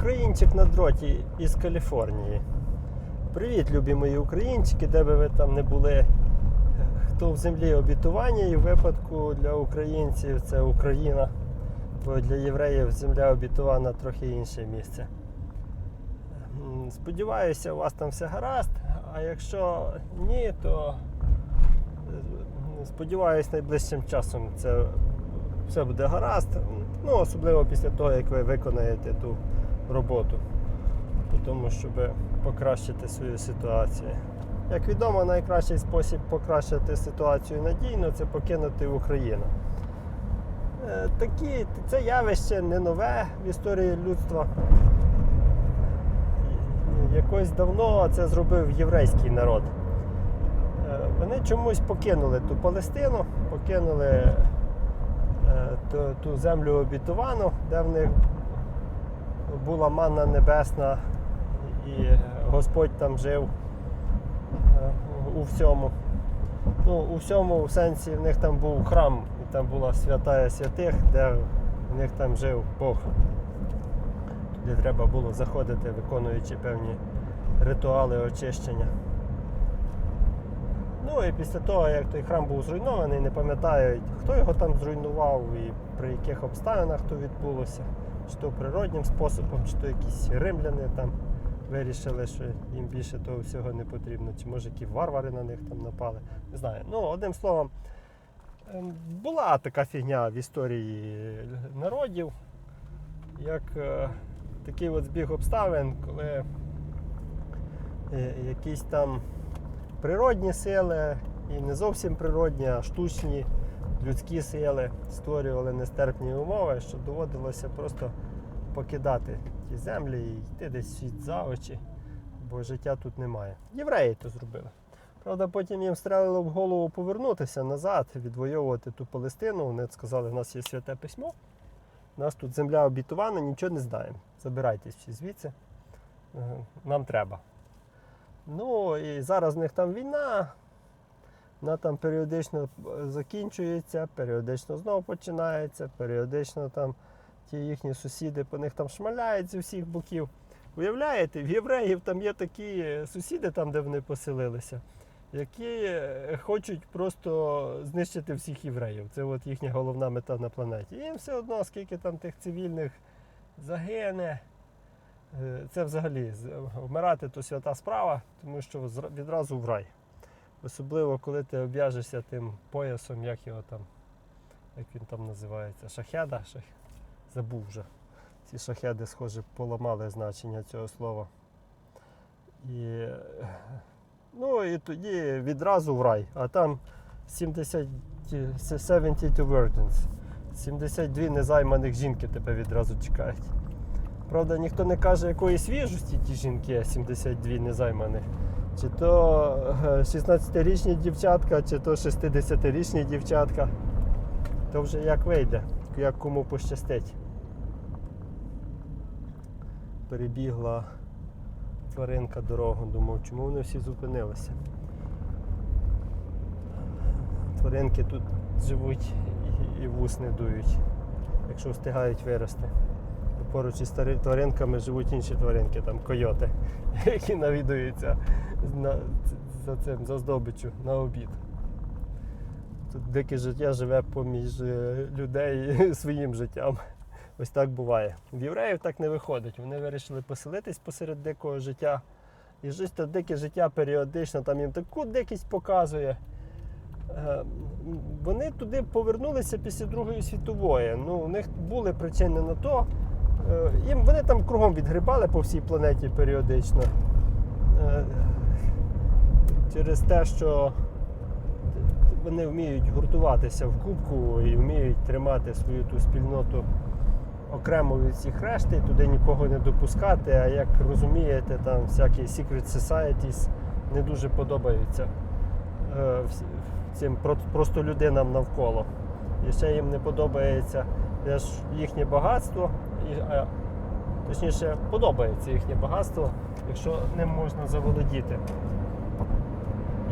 Українчик на дроті із Каліфорнії. Привіт, любі мої українчики, де би ви там не були. Хто в землі обітування і в випадку для українців це Україна. Бо для євреїв земля обітована трохи інше місце. Сподіваюся, у вас там все гаразд. А якщо ні, то е, сподіваюсь, найближчим часом це все буде гаразд. Ну, особливо після того, як ви виконаєте ту роботу, по тому, щоб покращити свою ситуацію. Як відомо, найкращий спосіб покращити ситуацію надійно це покинути Україну. Е, Такі, це явище не нове в історії людства. Якось давно це зробив єврейський народ. Е, Вони чомусь покинули ту Палестину, покинули е, ту, ту землю обітовану, де в них була манна небесна, і Господь там жив е, у всьому. Ну, у всьому в сенсі в них там був храм, і там була святая святих, де в них там жив Бог. Туди треба було заходити, виконуючи певні ритуали очищення. Ну і після того, як той храм був зруйнований, не пам'ятаю, хто його там зруйнував і при яких обставинах то відбулося, чи то природнім способом, чи то якісь римляни там вирішили, що їм більше того всього не потрібно, чи може які варвари на них там напали. Не знаю. Ну, одним словом, ем, була така фігня в історії народів, як е, такий от збіг обставин, коли е, якісь там природні сили і не зовсім природні, а штучні людські сили створювали нестерпні умови, що доводилося просто покидати ті землі і йти десь світ за очі, бо життя тут немає. Євреї то зробили. Правда, потім їм стрелило в голову повернутися назад, відвоювати ту Палестину. Вони сказали, у нас є святе письмо, у нас тут земля обітована, нічого не знаємо. Забирайтесь всі звідси, е, нам треба. Ну і зараз в них там війна. Вона там періодично закінчується, періодично знову починається, періодично там ті їхні сусіди по них там шмаляють з усіх боків. Уявляєте, в євреїв там є такі сусіди, там, де вони поселилися, які е, хочуть просто знищити всіх євреїв. Це от їхня головна мета на планеті. І їм все одно, скільки там тих цивільних загине. Е, Це взагалі вмирати то свята справа, тому що відразу в рай. Особливо, коли ти обв'яжешся тим поясом, як його там, як він там називається, шахеда. Шах... Забув вже. Ці шахеди, схоже, поламали значення цього слова. І, ну, і тоді відразу в рай. А там 70, 72 virgins. 72 незайманих жінки тебе відразу чекають. Правда, ніхто не каже, якої свіжості ті жінки 72 незайманих. Чи то е, 16-річні дівчатка, чи то 60-річні дівчатка. То вже як вийде, як кому пощастить. Перебігла тваринка дорогу, думав, чому вони всі зупинилися. Тваринки тут живуть і, вус не дують, якщо встигають вирости. Поруч із тваринками живуть інші тваринки, там койоти, які навідуються на, за цим, за здобичу на обід. Тут дике життя живе поміж е, людей своїм життям. Ось так буває. В євреїв так не виходить. Вони вирішили поселитись посеред дикого життя. І жити те дике життя періодично там їм таку дикість показує. Е, Вони туди повернулися після Другої світової. Ну, у них були причини на то. Е, Їм вони там кругом відгрібали по всій планеті періодично. Е, Через те, що вони вміють гуртуватися в кубку і вміють тримати свою ту спільноту окремо від всіх решти, туди нікого не допускати. А як розумієте, там всякі secret societies не дуже подобаються е, цим просто людинам навколо. І ще їм не подобається їхнє багатство, а, точніше, подобається їхнє багатство, якщо ним можна заволодіти.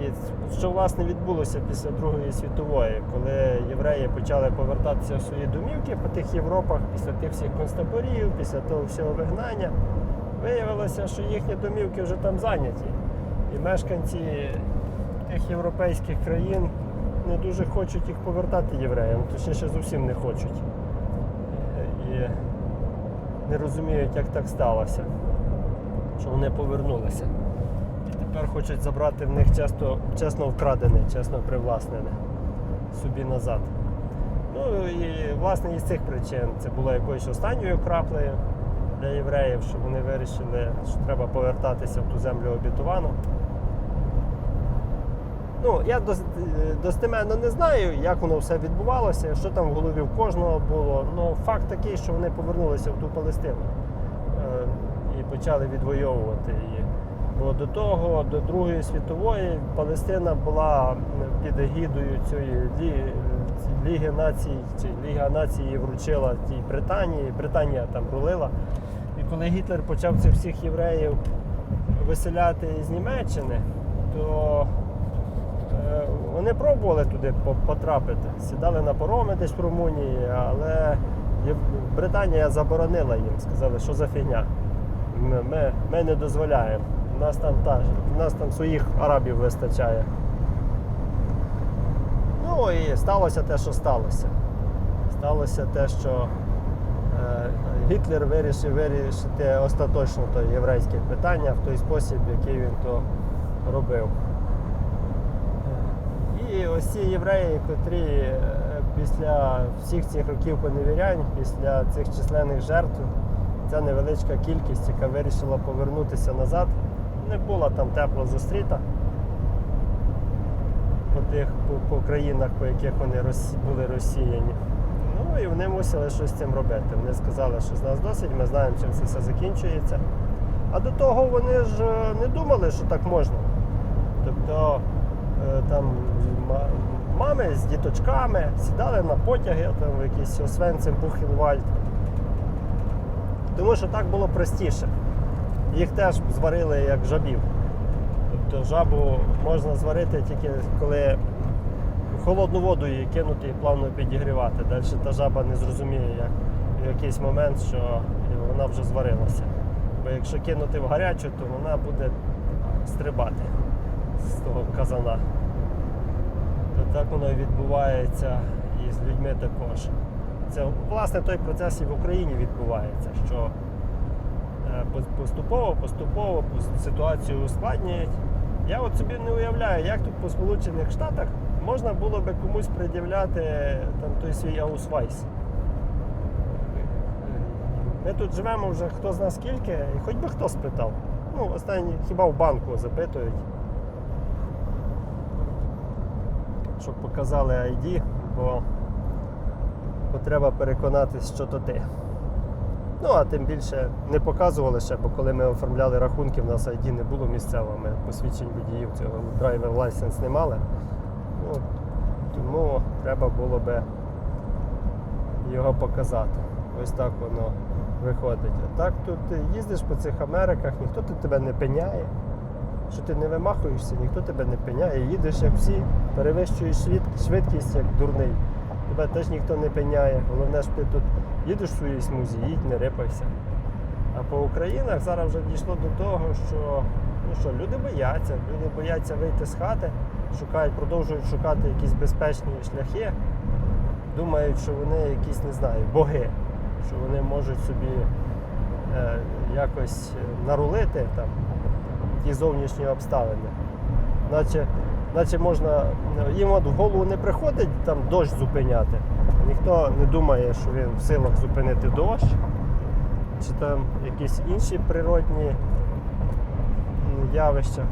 І що власне відбулося після Другої світової, коли євреї почали повертатися в свої домівки по тих Європах, після тих всіх концтаборів, після того всього вигнання, виявилося, що їхні домівки вже там зайняті. І мешканці тих європейських країн не дуже хочуть їх повертати євреям, точніше зовсім не хочуть. І не розуміють, як так сталося, що вони повернулися. Тепер хочуть забрати в них чесно, чесно вкрадене, чесно привласнене собі назад. Ну і власне із цих причин це було якоюсь останньою краплею для євреїв, що вони вирішили, що треба повертатися в ту землю обітовану. Ну, я достеменно не знаю, як воно все відбувалося, що там в голові в кожного було. Ну, факт такий, що вони повернулися в ту Палестину е, і почали відвоювати її. Бо до того, до Другої світової, Палестина була під егідою цієї лі- Ліги націй, Ліга націй вручила тій Британії, Британія там рулила. І коли Гітлер почав цих всіх євреїв виселяти з Німеччини, то Е, Вони пробували туди потрапити, сідали на пароми десь в Румунії, але Британія заборонила їм, сказали, що за фігня. Ми, ми не дозволяємо. У нас там та, нас там своїх арабів вистачає. Ну і сталося те, що сталося. Сталося те, що е, Гітлер вирішив вирішити остаточно то єврейське питання в той спосіб, який він то робив. І ось ці євреї, котрі е, після всіх цих років поневірянь, після цих численних жертв, ця невеличка кількість, яка вирішила повернутися назад, не була там тепло зустріта по тих по, по країнах, по яких вони розсі- були розсіяні. Ну і вони мусили щось з цим робити. Вони сказали, що з нас досить, ми знаємо, чим це все закінчується. А до того вони ж е, не думали, що так можна. Тобто е, там мами з діточками сідали на потяги, там в якийсь Освенцим, Бухенвальд. Тому що так було простіше. Їх теж зварили як жабів. Тобто жабу можна зварити тільки коли холодну воду її кинути і плавно підігрівати. Далі та жаба не зрозуміє, як в якийсь момент, що вона вже зварилася. Бо якщо кинути в гарячу, то вона буде стрибати з того казана. То так воно і відбувається і з людьми також. Це власне той процес і в Україні відбувається, що поступово, поступово ситуацію ускладнюють. Я от собі не уявляю, як тут по Сполучених Штатах можна було би комусь пред'являти там той свій аусвайс. Ми тут живемо вже хто зна скільки, і хоч би хто спитав. Ну, останні хіба в банку запитують. Щоб показали ID, бо, бо треба переконатись, що то ти. Ну, а тим більше не показували ще, бо коли ми оформляли рахунки, в нас ID не було місцевого, ми посвідчень водіїв цього драйвер лайсенс не мали. Ну, тому треба було би його показати. Ось так воно виходить. А так тут їздиш по цих Америках, ніхто тут тебе не пеняє. Що ти не вимахуєшся, ніхто тебе не пеняє. Їдеш як всі, перевищуєш швид- швидкість як дурний. Тебе теж ніхто не пеняє. Головне, що ти тут їдеш в своїй смузі, їдь, не рипайся. А по Українах зараз вже дійшло до того, що, ну що люди бояться, люди бояться вийти з хати, шукають, продовжують шукати якісь безпечні шляхи, думають, що вони якісь, не знаю, боги, що вони можуть собі е, якось нарулити там ті зовнішні обставини. Наче, наче можна, їм от в голову не приходить там дощ зупиняти. Ніхто не думає, що він в силах зупинити дощ, чи там якісь інші природні явища.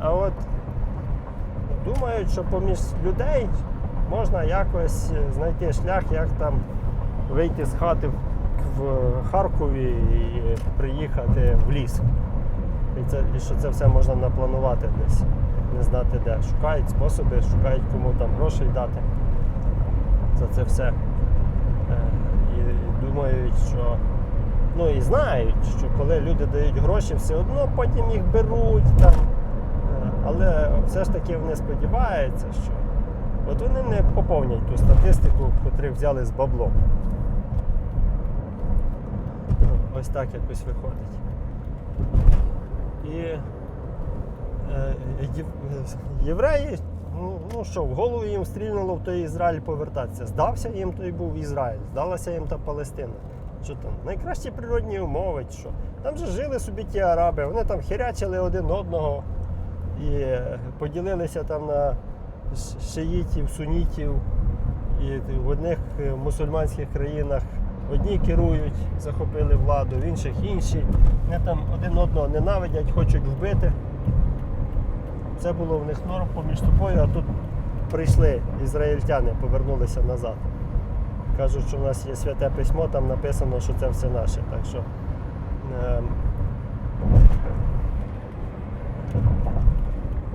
А от думають, що поміж людей можна якось знайти шлях, як там вийти з хати в Харкові і приїхати в ліс. І, це, і що це все можна напланувати десь, не знати де. Шукають способи, шукають кому там грошей дати за це все. Е, І, і думають, що. Ну і знають, що коли люди дають гроші, все одно потім їх беруть там. е, Але все ж таки вони сподіваються, що от вони не поповнять ту статистику, котрих взяли з баблом. Ну, Ось так якось виходить. І євреї, ну, ну що, в голову їм стрільнуло в той Ізраїль повертатися. Здався їм той був Ізраїль, здалася їм та Палестина. Що там? Найкращі природні умови, що. Там же жили собі ті араби, вони там херячили один одного і е, поділилися там на шиїтів, сунітів. І в одних е, мусульманських країнах одні керують, захопили владу, в інших інші. Вони там один одного ненавидять, хочуть вбити. Це було в них норм поміж собою, а тут прийшли ізраїльтяни, повернулися назад. Кажуть, що в нас є святе письмо, там написано, що це все наше. Так що ем,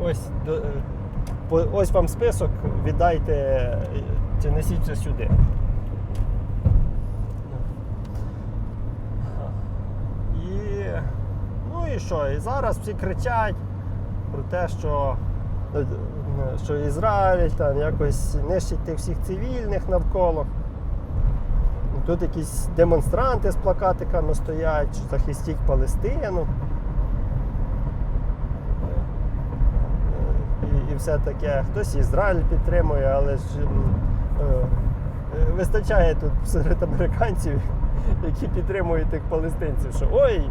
ось, до- е, ось вам список, віддайте е, чи несіть це сюди. І, ну і що? І зараз всі кричать про те, що, е, що Ізраїль там якось нищить тих всіх цивільних навколо. Тут якісь демонстранти з плакатиками стоять, захистіть Палестину. І, і все таке. Хтось Ізраїль підтримує, але ж е, е, вистачає тут серед американців, які підтримують тих палестинців, що ой,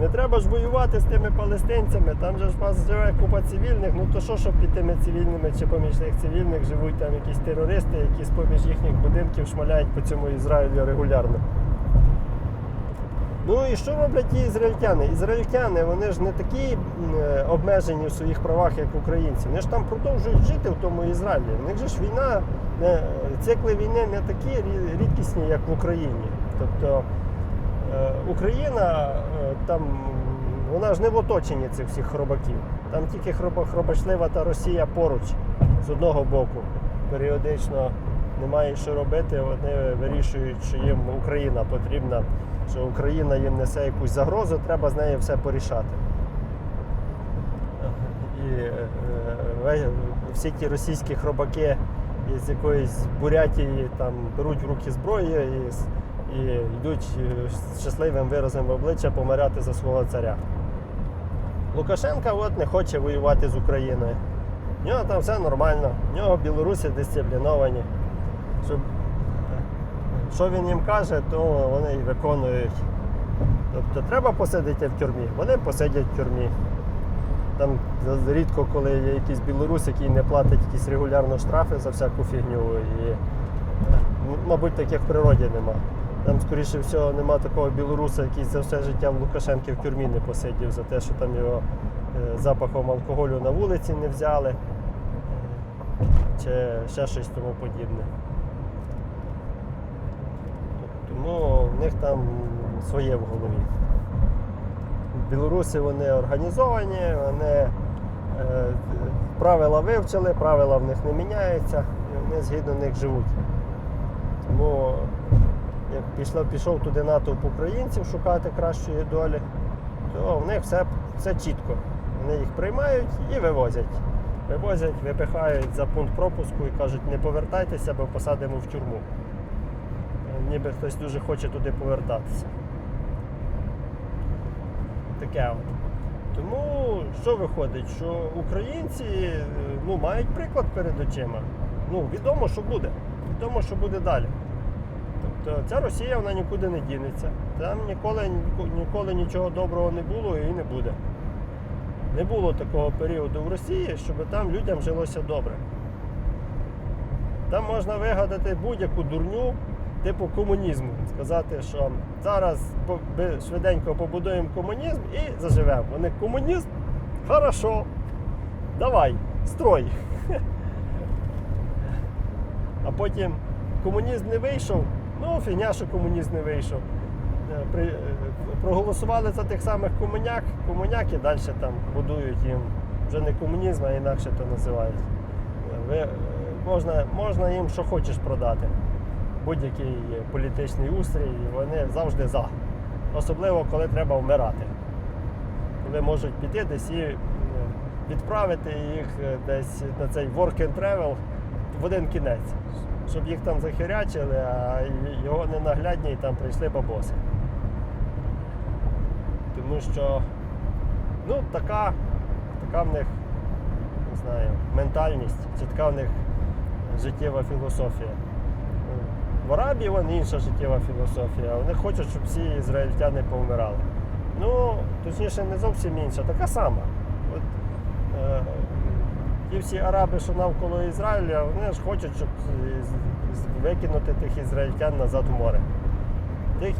не треба ж воювати з тими палестинцями, там же ж вас живе купа цивільних, ну то що, що під тими цивільними чи поміж тих цивільних живуть там якісь терористи, які з поміж їхніх будинків шмаляють по цьому Ізраїлю регулярно. Ну і що роблять ті ізраїльтяни? Ізраїльтяни вони ж не такі е, обмежені в своїх правах, як українці. Вони ж там продовжують жити в тому Ізраїлі. У них же ж війна, цикли війни не такі рідкісні, як в Україні. Тобто е, Україна е, там вона ж не в оточенні цих всіх хробаків. Там тільки хроба- хробачлива та Росія поруч з одного боку. Періодично немає що робити, вони вирішують, що їм Україна потрібна, що Україна їм несе якусь загрозу, треба з нею все порішати. І е, всі ті російські хробаки із якоїсь Бурятії там беруть в руки зброю і, і йдуть е, з щасливим виразом в обличчя помирати за свого царя. Лукашенка от не хоче воювати з Україною. В нього там все нормально, в нього білоруси дисципліновані. Що він їм каже, то вони і виконують. Тобто треба посидіти в тюрмі, вони посидять в тюрмі. Там рідко, коли є якийсь білорус, який не платить якісь регулярно штрафи за всяку фігню. І, мабуть, таких в природі нема. Там, скоріше всього, нема такого білоруса, який за все життя в Лукашенки в тюрмі не посидів за те, що там його е, запахом алкоголю на вулиці не взяли, чи ще щось тому подібне. Тому в них там своє в голові. Білоруси вони організовані, вони е, правила вивчили, правила в них не міняються, і вони згідно них живуть. Тому пішло, пішов туди натовп українців шукати кращої долі, то в них все, все чітко. Вони їх приймають і вивозять. Вивозять, випихають за пункт пропуску і кажуть, не повертайтеся, бо посадимо в тюрму. Ніби хтось дуже хоче туди повертатися. Таке от. Тому що виходить, що українці е, ну, мають приклад перед очима. Ну, відомо, що буде. Відомо, що буде далі. Тобто ця Росія вона нікуди не дінеться. Там ніколи, ніколи нічого доброго не було і не буде. Не було такого періоду в Росії, щоб там людям жилося добре. Там можна вигадати будь-яку дурню типу комунізму. Сказати, що зараз швиденько побудуємо комунізм і заживемо. Вони комунізм? Хорошо. Давай, строй. А потім комунізм не вийшов, ну фігня, що комунізм не вийшов. Е, При, е, проголосували за тих самих комуняк, комуняки далі там будують їм вже не комунізм, а інакше то називають. Е, Ви, можна, можна їм що хочеш продати. Будь-який політичний устрій, і вони завжди за. Особливо, коли треба вмирати. Коли можуть піти десь і відправити їх десь на цей work and travel в один кінець, щоб їх там захирячили, а його ненаглядні і там прийшли бабоси. Тому що ну, така, така в них не знаю, ментальність, чи така в них життєва філософія. В Арабії вон інша життєва філософія. Вони хочуть, щоб всі ізраїльтяни повмирали. Ну, точніше, не зовсім інша, така сама. От, е, ті всі араби, що навколо Ізраїля, вони ж хочуть, щоб викинути тих ізраїльтян назад в море.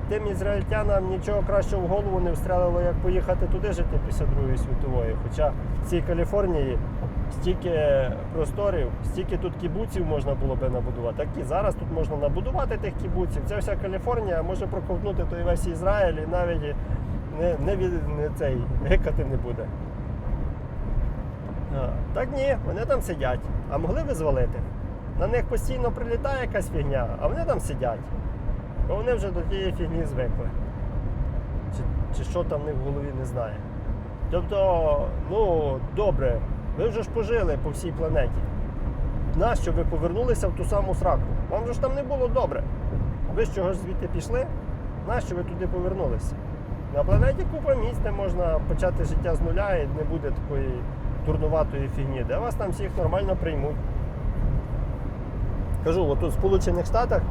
Тим ізраїльтянам нічого кращого в голову не встрелило, як поїхати туди жити після Другої світової. Хоча в цій Каліфорнії стільки просторів, стільки тут кібуців можна було би набудувати. Так і зараз тут можна набудувати тих кібуців. Ця вся Каліфорнія може проковтнути той весь Ізраїль і навіть не, не, від- не цей гикати не буде. Так ні, вони там сидять. А могли би звалити? На них постійно прилітає якась фігня, а вони там сидять. Бо вони вже до тієї фігні звикли. Чи, чи що там в них в голові не знає. Тобто, ну, добре, ви вже ж пожили по всій планеті. Нащо ви повернулися в ту саму сраку? Вам же ж там не було добре. Ви з чого ж звідти пішли? Нащо ви туди повернулися? На планеті купа місць, де можна почати життя з нуля і не буде такої турнуватої фігні, де вас там всіх нормально приймуть. Кажу, от тут в Сполучених Штатах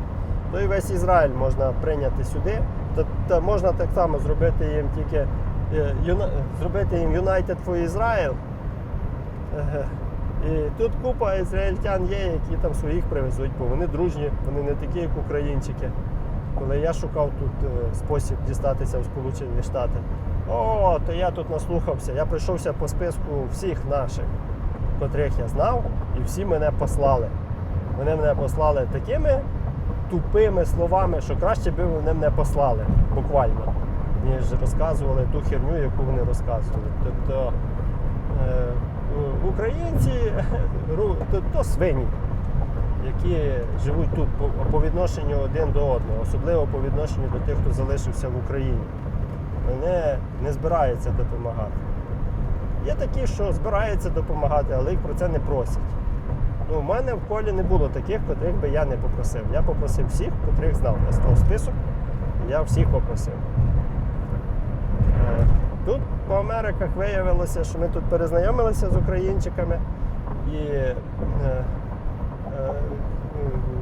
то і весь Ізраїль можна прийняти сюди. Та, та можна так само зробити їм тільки е, юна- зробити їм United for Israel. І тут купа ізраїльтян є, які там своїх привезуть, бо вони дружні, вони не такі, як українчики. Коли я шукав тут е, спосіб дістатися в Сполучені Штати, о, то я тут наслухався. Я пройшовся по списку всіх наших, котрих я знав, і всі мене послали. Вони мене послали такими тупими словами, що краще би вони мене послали, буквально, ніж розказували ту херню, яку вони розказували. Тобто е, українці то, свині, які живуть тут по відношенню один до одного, особливо по відношенню до тих, хто залишився в Україні. Вони не збираються допомагати. Є такі, що збираються допомагати, але їх про це не просять. Ну, у мене в колі не було таких, котрих би я не попросив. Я попросив всіх, котрих знав. Я склав список, я всіх попросив. Е, Тут по Америках виявилося, що ми тут перезнайомилися з українчиками і е, е,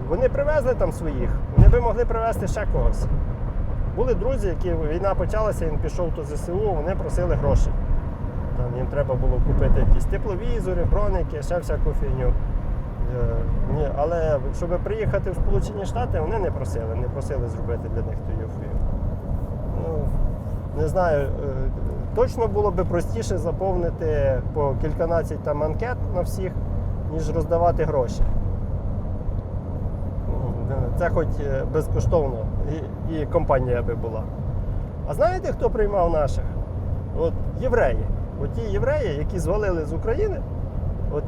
вони привезли там своїх, вони би могли привезти ще когось. Були друзі, які війна почалася, він пішов до ЗСУ, вони просили гроші. Там їм треба було купити якісь тепловізори, броники, ще всяку фігню. Е, ні, але щоб приїхати в Сполучені Штати, вони не просили, не просили зробити для них ту фігню. Ну, не знаю, е, точно було би простіше заповнити по кільканадцять там анкет на всіх, ніж роздавати гроші. Це хоч е, безкоштовно і, і компанія би була. А знаєте, хто приймав наших? От євреї. От ті євреї, які звалили з України,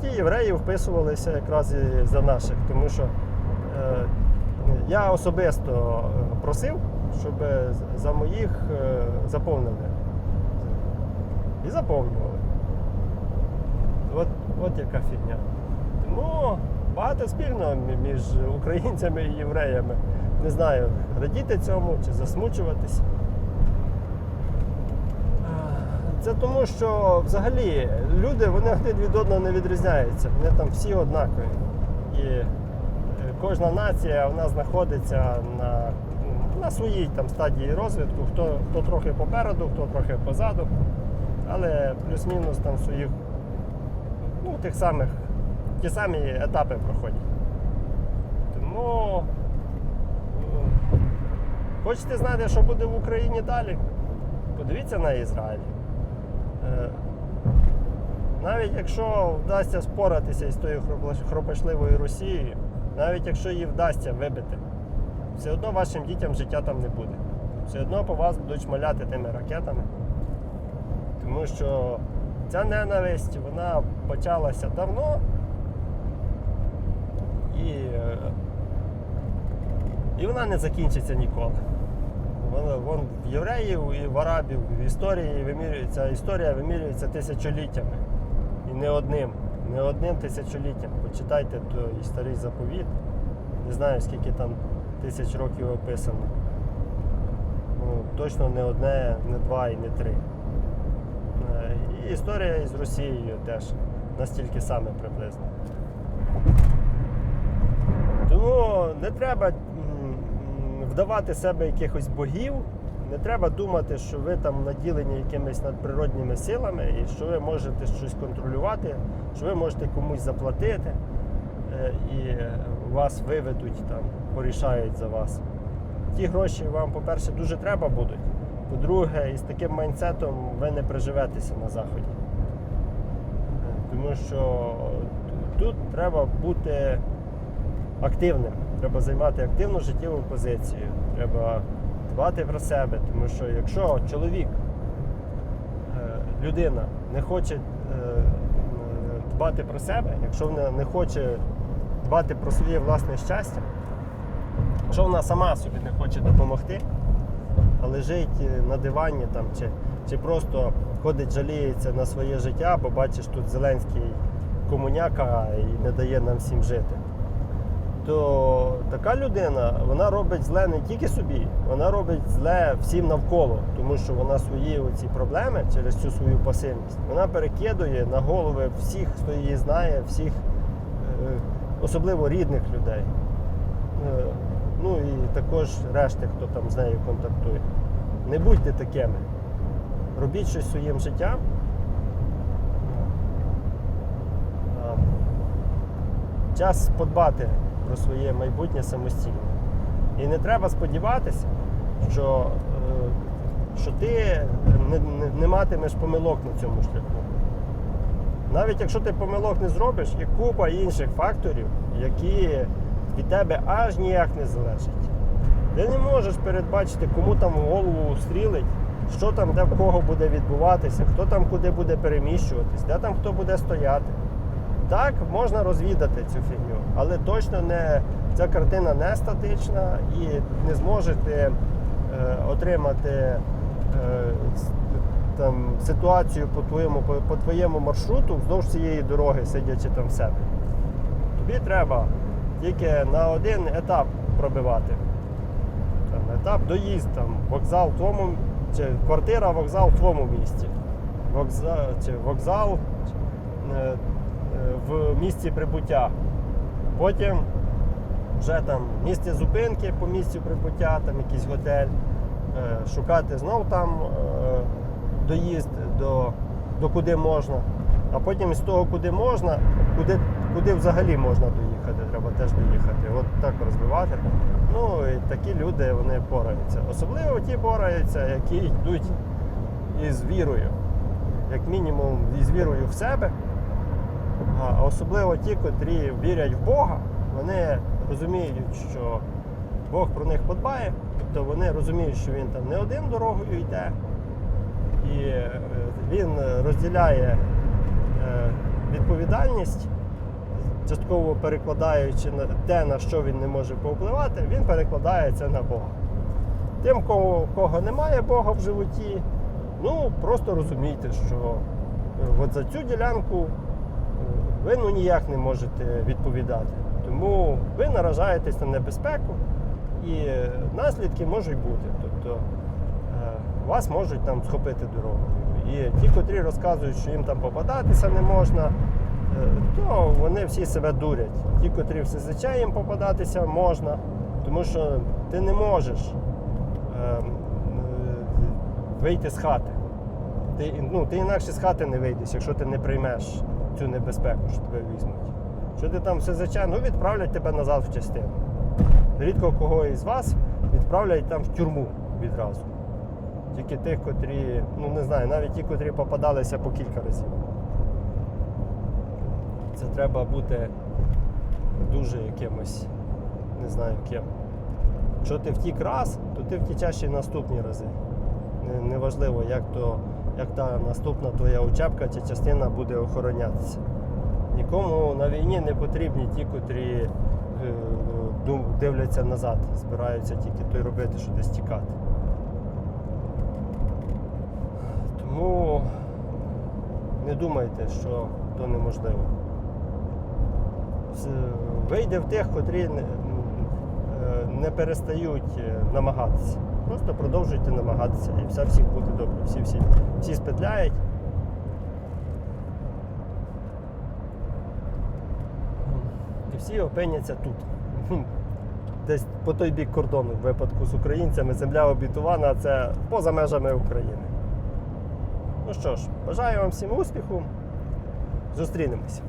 ті євреї вписувалися якраз і за наших. Тому що е, я особисто е, просив, щоб за моїх е, заповнили. І заповнювали. От, от яка фігня. Тому багато спільного між українцями і євреями. Не знаю, радіти цьому чи засмучуватись. Це тому, що взагалі люди вони один від одного не відрізняються. Вони там всі однакові. І е, кожна нація вона знаходиться на, на своїй там стадії розвитку, хто, хто трохи попереду, хто трохи позаду, але плюс-мінус там своїх ну, тих самих, ті самі етапи проходять. Тому е, хочете знати, що буде в Україні далі? Подивіться на Ізраїль. Е, Навіть якщо вдасться споратися із тою хропашливою Росією, навіть якщо її вдасться вибити, все одно вашим дітям життя там не буде. Все одно по вас будуть шмаляти тими ракетами. Тому що ця ненависть вона почалася давно. І, і вона не закінчиться ніколи. Вона, вон в євреїв і в арабів в історії вимірюється, історія вимірюється тисячоліттями. І не одним, не одним тисячоліттям. Почитайте той старий заповіт. Не знаю, скільки там тисяч років описано. Ну, точно не одне, не два і не три. Е, І історія із Росією теж настільки саме приблизно. Тому не треба вдавати себе якихось богів, не треба думати, що ви там наділені якимись надприродніми силами і що ви можете щось контролювати, що ви можете комусь заплатити е, і вас виведуть там, порішають за вас. Ті гроші вам, по-перше, дуже треба будуть. По-друге, із таким майнсетом ви не приживетеся на заході. Е, Тому що тут треба бути активним. Треба займати активну життєву позицію. Треба дбати про себе. Тому що якщо чоловік, е, людина не хоче е, дбати про себе, якщо вона не хоче дбати про своє власне щастя, якщо вона сама собі не хоче допомогти, а лежить е, на дивані там, чи, чи просто ходить, жаліється на своє життя, бо бачиш, тут Зеленський комуняка і не дає нам всім жити. То така людина вона робить зле не тільки собі, вона робить зле всім навколо, тому що вона свої оці проблеми через цю свою пасивність вона перекидує на голови всіх, хто її знає, всіх, е, особливо рідних людей. Е, Ну і також решти, хто там з нею контактує. Не будьте такими. Робіть щось своїм життям. Час подбати про своє майбутнє самостійно. І не треба сподіватися, що, е, що ти не, не, не матимеш помилок на цьому шляху. Навіть якщо ти помилок не зробиш, є купа інших факторів, які від тебе аж ніяк не залежать. Ти не можеш передбачити, кому там голову стрілить, що там де в кого буде відбуватися, хто там куди буде переміщуватись, де там хто буде стояти. Так, можна розвідати цю фігню, але точно не ця картина не статична і не зможете е, отримати е, там, ситуацію по твоєму, по, по твоєму маршруту вздовж цієї дороги, сидячи там в себе. Тобі треба тільки на один етап пробивати. Там, етап доїзд, там, вокзал в твоєму, чи квартира, вокзал в твоєму місті. Вокзал, чи вокзал е, в місці прибуття. Потім вже там в місці зупинки по місцю прибуття, там якийсь готель. Е, Шукати знов там е, доїзд до, до куди можна. А потім з того, куди можна, куди, куди взагалі можна доїхати, треба теж доїхати. От так розвивати. Ну і такі люди вони пораються. Особливо ті пораються, які йдуть із вірою. Як мінімум із вірою в себе. А особливо ті, котрі вірять в Бога, вони розуміють, що Бог про них подбає, тобто вони розуміють, що він там не один дорогою йде, і е, він розділяє е, відповідальність, частково перекладаючи на те, на що він не може повпливати, він перекладає це на Бога. Тим, кого, кого немає Бога в животі, ну просто розумійте, що е, от за цю ділянку ви ну ніяк не можете відповідати. Тому ви наражаєтесь на небезпеку і наслідки можуть бути. Тобто е, вас можуть там схопити дорогою. І ті, котрі розказують, що їм там попадатися не можна, е, то вони всі себе дурять. Ті, котрі в СЗЧ їм попадатися можна, тому що ти не можеш е, е, вийти з хати. Ти, ну, ти інакше з хати не вийдеш, якщо ти не приймеш цю небезпеку, що тебе візьмуть. Що ти там все звичайно, ну відправлять тебе назад в частину. Рідко кого із вас відправлять там в тюрму відразу. Тільки тих, котрі, ну не знаю, навіть ті, котрі попадалися по кілька разів. Це треба бути дуже якимось, не знаю ким. Якщо ти втік раз, то ти втічеш і наступні рази. Не- Неважливо, як, то, як та наступна твоя учебка чи частина буде охоронятися. Нікому на війні не потрібні ті, котрі е, дивляться назад, збираються тільки то й робити, що десь тікати. Тому не думайте, що то неможливо. Вийде в тих, котрі не, е, перестають е, намагатися. Просто продовжуйте намагатися і все всіх буде добре. Всі, всі, всі спетляють. І всі опиняться тут. Десь по той бік кордону, в випадку з українцями, земля обітована, а це поза межами України. Ну що ж, бажаю вам всім успіху. Зустрінемося.